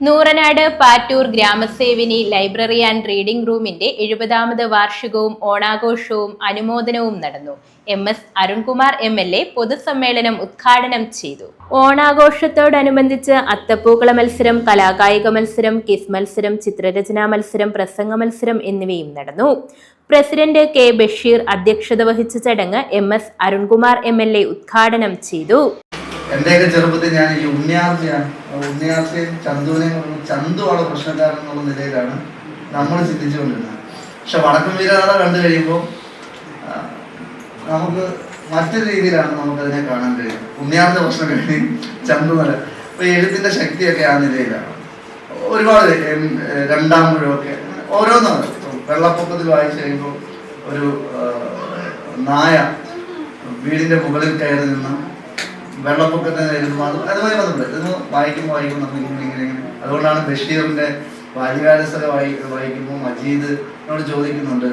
Nooranad Pattoor Gramasevini library and reading റൂമിന്റെ എഴുപതാമത് വാർഷികവും ഓണാഘോഷവും അനുമോദനവും നടന്നു. M S Arunkumar M L A പൊതുസമ്മേളനം ഉദ്ഘാടനം ചെയ്തു. ഓണാഘോഷത്തോടനുബന്ധിച്ച് അത്തപ്പൂക്കള മത്സരം കലാകായിക മത്സരം കിസ് മത്സരം ചിത്രരചനാ മത്സരം പ്രസംഗ മത്സരം എന്നിവയും നടന്നു. പ്രസിഡന്റ് കെ ബഷീർ അധ്യക്ഷത വഹിച്ച ചടങ്ങ് M S Arunkumar M L A ഉദ്ഘാടനം ചെയ്തു. എന്റെയൊക്കെ ചെറുപ്പത്തിൽ ഞാൻ ഈ ഉണ്ണിയാർച്ചയും ചന്തുവിനെ ചന്തുവാണ് പ്രശ്നക്കാരൻ എന്നുള്ള നിലയിലാണ് നമ്മൾ ചിന്തിച്ചുകൊണ്ടിരുന്നത്. പക്ഷെ വടക്കൻ വീരകഥ കണ്ടു കഴിയുമ്പോൾ നമുക്ക് മറ്റൊരു രീതിയിലാണ് നമുക്ക് അതിനെ കാണാൻ കഴിയുന്നത്. ഉണ്ണിയാർച്ച പ്രശ്നം കഴിയും നല്ല അപ്പൊ എഴുത്തിന്റെ ശക്തിയൊക്കെ ആ നിലയിലാണ്. ഒരുപാട് രണ്ടാം മുഴുവൊക്കെ ഓരോന്നാണ് വെള്ളപ്പൊക്കത്തിൽ വായിച്ചു കഴിയുമ്പോൾ ഒരു നായ വീടിന്റെ മുകളിൽ കയറി നിന്ന് വെള്ളപ്പൊക്കത്തിന് എഴുതുമ്പോൾ അത് അതുമായി ബന്ധപ്പെട്ട് ഇത് വായിക്കുമ്പോൾ വായിക്കുമ്പോൾ നമുക്ക് ഇങ്ങനെ ഇങ്ങനെ അതുകൊണ്ടാണ് ബഷീറിന്റെ ബാല്യകാലസര വായി വായിക്കുമ്പോൾ മജീദ് എന്നോട് ചോദിക്കുന്നുണ്ട്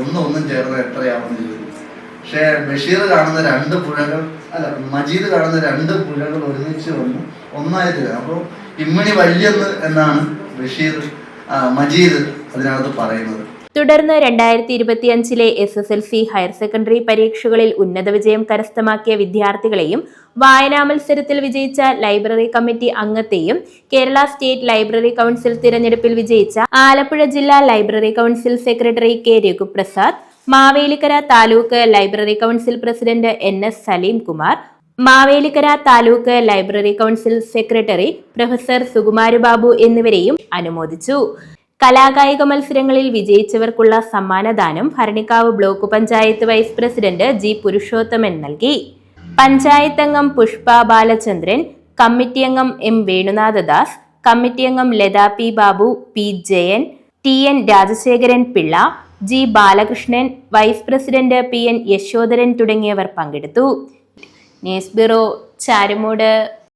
ഒന്നും ഒന്നും ചേർന്ന് എത്രയാവുമെന്ന് ചോദിക്കും. പക്ഷേ ബഷീർ കാണുന്ന രണ്ട് പുഴകൾ അല്ല മജീദ് കാണുന്ന രണ്ട് പുഴകൾ ഒരുമിച്ച് വന്ന് ഒന്നായി തരാം. അപ്പോൾ ഇമ്മിണി വല്യെന്ന് എന്നാണ് ബഷീർ മജീദ് അതിനകത്ത് പറയുന്നത്. തുടർന്ന് രണ്ടായിരത്തി ഇരുപത്തിയഞ്ചിലെ S S L C higher secondary പരീക്ഷകളിൽ ഉന്നത വിജയം കരസ്ഥമാക്കിയ വിദ്യാർത്ഥികളെയും വായനാ മത്സരത്തിൽ വിജയിച്ച ലൈബ്രറി കമ്മിറ്റി അംഗത്തെയും കേരള സ്റ്റേറ്റ് ലൈബ്രറി കൗൺസിൽ തിരഞ്ഞെടുപ്പിൽ വിജയിച്ച ആലപ്പുഴ ജില്ലാ library council secretary K Raghuprasad Mavelikkara taluk library council president N S Salim Kumar Mavelikkara taluk library council secretary professor Sukumarababu എന്നിവരെയും അനുമോദിച്ചു. കലാകായിക മത്സരങ്ങളിൽ വിജയിച്ചവർക്കുള്ള സമ്മാനദാനം Bharanikkavu block panchayat vice president G Purushothaman നൽകി. പഞ്ചായത്ത് അംഗം പുഷ്പ ബാലചന്ദ്രൻ കമ്മിറ്റിയംഗം M വേണുനാഥദാസ് കമ്മിറ്റിയംഗം Latha P Babu P Jayan T N Rajasekharan Pillai G Balakrishnan vice president P N Yashodharan തുടങ്ങിയവർ പങ്കെടുത്തു. News bureau Charummood.